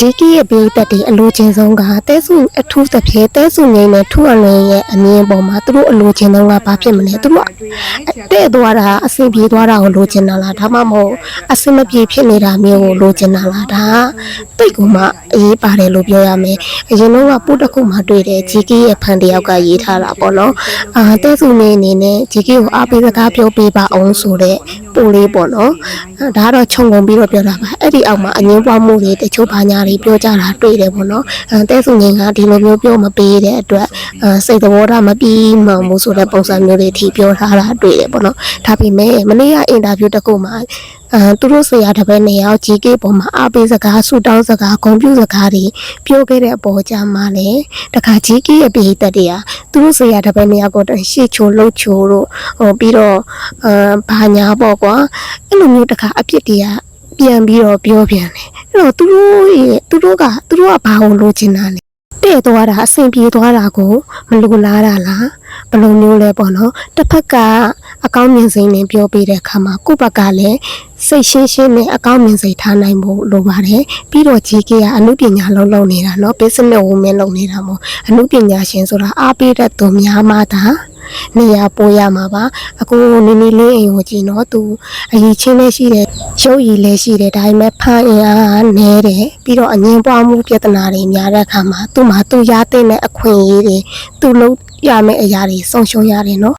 ဂျီကီရဲ့ပြည်သက်တွေအလိုချင်ဆုံးကတဲစုအထူးသဖြင့်တဲစုငိမ့်နဲ့ထူအလွင်ရဲ့အမြင်ပေါ်မှာသူတို့အလိုချင်ဆုံးကဘာဖြစ်မလဲသူတို့ကတဲ့သွားတာအဆင်ပြေသွားတာကိုလိုချင်တာလားဒါမှမဟုတ်အဆင်မပြေဖြစ်နေတာမျိုးကိုလိုချင်တာလားဒါကတိတ်ကူမှအေးပါတယ်လို့ပြောရမယ်အရင်တော့ကပို့တစ်ခုမှတွေ့တယ်ဂျီကီရဲ့ဖန်တယောက်ကရေးထားတာပေါ့နော်အာတဲစုနေအနေနဲ့ဂျီကီကိုအားပေးစကားပြောပေးပါအောင်ဆိုတဲ့ ပို့လေးပေါ့နော်အဲဒါကတော့ခြုံငုံပြီးတော့ပြောတာပါအဲ့ဒီအောက်မှာအငင်းပွားမှုတွေတချို့ဘာညာတွေပြောကြတာတွေ့တယ်ပေါ့နော်အဲတဲစုငင်းကဒီလိုမျိုးပြောမပေးတဲ့အတွက်အဲစိတ်သဘောထားမပြီးမှန်ဘူးဆိုတဲ့ပုံစံမျိုးတွေအထိပြောထားတာတွေ့တယ်ပေါ့နော်ဒါပေမဲ့မနေ့ကအင်တာဗျူးတစ်ခုမှာအဲသူတို့ဆရာတစ်ပည့်နှစ်ယောက် GK ပေါ်မှာအားပေးစကားဆူတောင်းစကားဂုဏ်ပြုစကားတွေပြောခဲ့တဲ့အပေါ်ကြမှာလေတခါ GK ရဲ့ပြည်သက်တွေကသူတို့ဆရာတစ်ပည့်နှစ်ယောက်ကိုရှေ့ချိုလှုပ်ချိုတို့ဟိုပြီးတော့အဲဘာညာပေါ့ကွာအဲ့လိုမျိုးတခါအပြစ်တွေကပြန်ပြီးတော့ပြောပြန်တယ်အဲ့တော့သူတို့ရဲ့သူတို့ကသူတို့ကဘာကိုလိုချင်တာလဲတဲ့သွားတာအဆင်ပြေသွားတာကိုမလိုလားတာလားဘယ်လိုမျိုးလဲပေါ့နော်တစ်ဖက်ကအ ကောင်းမြင်စိတ်နဲ့ပြောပေးတဲ့အခါမှာကိုယ့်ဘက်ကလည်းစိတ်ရှင်းရှင်းနဲ့အကောင်းမြင်စိတ်ထားနိုင်ဖို့လိုပါတယ်ပြီးတော့ GK ကအမှုပညာလုံးလုံးနေတာเนาะ business woman လုံးနေတာမို့အမှုပညာရှင်ဆိုတာအားပေးတဲ့သူများမှသာနေရာပိုးရမှာပါအခုနင်းနေလေးအိမ်ကိုကြည့်နော်သူအရေးချင်းလည်းရှိတယ်ရုပ်ရည်လည်းရှိတယ်ဒါပေမဲ့ဖန်အင်အားကနည်းတယ်ပြီးတော့အငင်းပွားမှုပြဿနာတွေများတဲ့အခါမှာသူ့မှာသူရတဲ့အခွင့်အရေးတွေသူလုပ်ရမယ့်အရာတွေဆုံးရှုံးရတယ်နော်